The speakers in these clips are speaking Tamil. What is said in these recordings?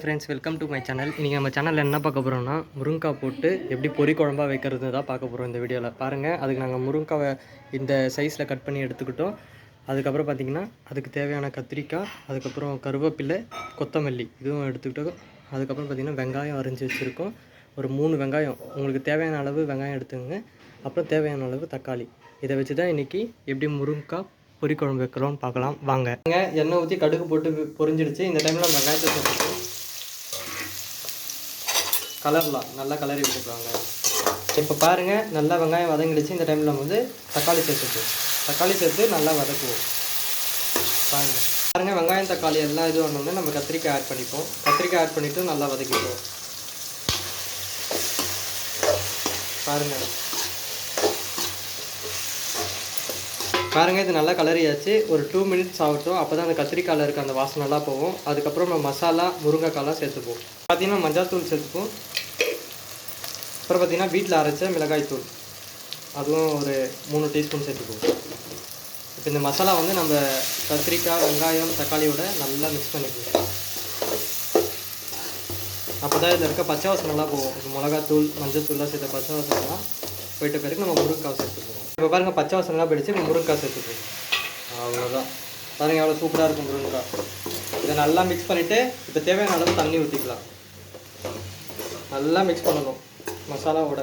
Friends welcome to my channel இன்றைக்கி நம்ம சேனலில் என்ன பார்க்க போகிறோம்னா முருங்கா போட்டு எப்படி பொரி குழம்பாக வைக்கிறது தான் பார்க்க போகிறோம் இந்த வீடியோவில் பாருங்கள் அதுக்கு நாங்கள் முருங்காவை இந்த சைஸில் கட் பண்ணி எடுத்துக்கிட்டோம். அதுக்கப்புறம் பார்த்திங்கன்னா அதுக்கு தேவையான கத்திரிக்காய் அதுக்கப்புறம் கருவேப்பிலை கொத்தமல்லி இதுவும் எடுத்துக்கிட்டோம். அதுக்கப்புறம் பார்த்திங்கன்னா வெங்காயம் அரிஞ்சு வச்சுருக்கோம். ஒரு மூணு வெங்காயம். உங்களுக்கு தேவையான அளவு வெங்காயம் எடுத்துங்க அப்புறம் தேவையான அளவு தக்காளி. இதை வச்சு தான் இன்றைக்கி எப்படி முருங்கா பொரி குழம்பு வைக்கிறோம்னு பார்க்கலாம். வாங்க. எண்ணெய் ஊற்றி கடுகு போட்டு பொரிஞ்சிடுச்சு. இந்த டைமில் வெங்காயத்தை கலர்லாம் நல்லா கலரி விட்டுக்கலாங்க இப்போ பாருங்கள் நல்லா வெங்காயம் வதங்கிடுச்சு. இந்த டைமில் நம்ம வந்து தக்காளி சேர்த்துக்குவோம் தக்காளி சேர்த்து நல்லா வதக்குவோம். பாருங்கள் பாருங்கள் வெங்காயம் தக்காளி எல்லாம் இது ஒன்று நம்ம கத்திரிக்காய் ஆட் பண்ணிப்போம். கத்திரிக்காய் ஆட் பண்ணிவிட்டு நல்லா வதக்கிப்போம். பாருங்கள் பாருங்கள் இது நல்லா கலரியாச்சு ஒரு டூ மினிட்ஸ் ஆகட்டும். அப்போ தான் அந்த கத்திரிக்காயில் இருக்க அந்த வாசனை நல்லா போகும். அதுக்கப்புறம் நம்ம மசாலா முருங்கைக்காலாம் சேர்த்துப்போம். பார்த்திங்கன்னா மஞ்சள் தூள் சேர்த்துப்போம். அப்புறம் பார்த்தீங்கன்னா வீட்டில் அரைச்ச மிளகாய் தூள். அதுவும் ஒரு மூணு டீஸ்பூன் சேர்த்துக்குவோம். இப்போ இந்த மசாலா வந்து நம்ம கத்திரிக்காய் வெங்காயம் தக்காளியோட நல்லா மிக்ஸ் பண்ணிக்குவோம். அப்போ தான் இதில் இருக்க பச்சை வாசனைலாம் போகும். இப்போ மிளகாத்தூள் மஞ்சத்தூள்லாம் சேர்த்த பச்சை வாசனைலாம் போயிட்ட பிறகு நம்ம முருங்கைக்காய் சேர்த்துக்குவோம். இப்போ பாருங்கள் பச்சை வாசனைலாம் போயிடுச்சு இப்போ முருங்கைக்காய் சேர்த்துக்குவோம். அவ்வளோதான் பாருங்கள் எவ்வளோ சூப்பராக இருக்கும் முருங்கைக்காய். இதை நல்லா மிக்ஸ் பண்ணிவிட்டு இப்போ தேவையான அளவு தண்ணி ஊற்றிக்கலாம் நல்லா மிக்ஸ் பண்ணணும். மசாலாவோட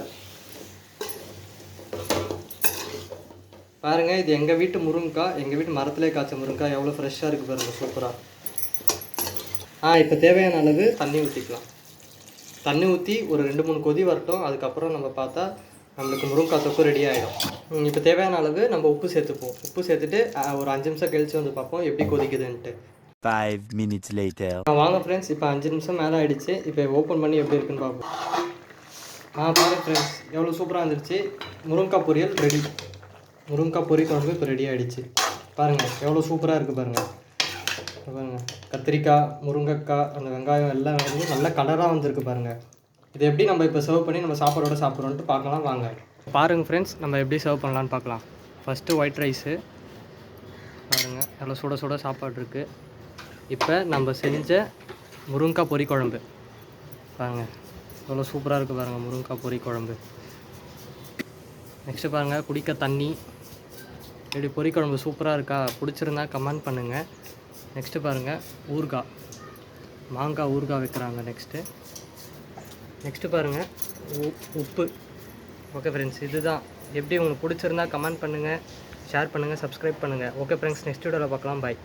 பாருங்கள் இது எங்கள் வீட்டு முருங்கைக்காய் எங்கள் வீட்டு மரத்துலேயே காய்ச்ச முருங்கைக்காய் எவ்வளோ ஃப்ரெஷ்ஷாக இருக்குது பாருங்கள் சூப்பராக ஆ. இப்போ தேவையான அளவு தண்ணி ஊற்றிக்கலாம் தண்ணி ஊற்றி ஒரு ரெண்டு மூணு கொதி வரட்டும். அதுக்கப்புறம் நம்ம பார்த்தா நம்மளுக்கு முருங்கைக்காய் தொக்கு ரெடி ஆகிடும் இப்போ தேவையான அளவு நம்ம உப்பு சேர்த்துப்போம். உப்பு சேர்த்துட்டு ஒரு அஞ்சு நிமிஷம் கழிச்சு வந்து பார்ப்போம் எப்படி கொதிக்குதுன்ட்டு. Minutes later. ஆ, வாங்க ஃப்ரெண்ட்ஸ் இப்போ அஞ்சு நிமிஷம் மேலே ஆயிடுச்சு. இப்போ ஓப்பன் பண்ணி எப்படி இருக்குன்னு பார்ப்போம். ஆ பாருங்க ஃப்ரெண்ட்ஸ் எவ்வளோ சூப்பராக இருந்துச்சு. முருங்கைக்காய் பொரியல் ரெடி முருங்கைக்காய் பொரி குழம்பு இப்போ ரெடி ஆகிடுச்சு பாருங்கள் எவ்வளோ சூப்பராக இருக்குது பாருங்கள் பாருங்கள் கத்திரிக்காய் முருங்கைக்காய் அந்த வெங்காயம் எல்லாம் வந்து நல்ல கலராக வந்திருக்கு பாருங்கள் இது எப்படி நம்ம இப்போ சர்வ் பண்ணி நம்ம சாப்பாடோட சாப்பிட்றோன்ட்டு பார்க்கலாம் வாங்க. பாருங்கள் ஃப்ரெண்ட்ஸ் நம்ம எப்படி சர்வ் பண்ணலான்னு பார்க்கலாம். ஃபஸ்ட்டு ஒயிட் ரைஸு பாருங்கள் எவ்வளோ சுட சுட சாப்பாடு இருக்குது இப்போ நம்ம செஞ்ச முருங்கைக்காய் பொரி குழம்பு. பாருங்கள் எவ்வளோ சூப்பராக இருக்குது பாருங்கள் முருங்கைக்காய் பொரி குழம்பு. நெக்ஸ்ட்டு பாருங்கள் குடிக்க தண்ணி. இப்படி பொரி குழம்பு சூப்பராக இருக்கா? பிடிச்சிருந்தா கமெண்ட் பண்ணுங்கள் நெக்ஸ்ட்டு பாருங்கள் ஊறுகாய் மாங்காய் ஊறுகாய் வைக்கிறாங்க நெக்ஸ்ட்டு நெக்ஸ்ட்டு பாருங்கள் உப்பு. ஓகே ஃப்ரெண்ட்ஸ் இதுதான். எப்படி உங்களுக்கு பிடிச்சிருந்தா கமெண்ட் பண்ணுங்கள் ஷேர் பண்ணுங்கள் சப்ஸ்கிரைப் பண்ணுங்கள் ஓகே ஃப்ரெண்ட்ஸ் நெக்ஸ்ட் வீடியோவில் பார்க்கலாம். பாய்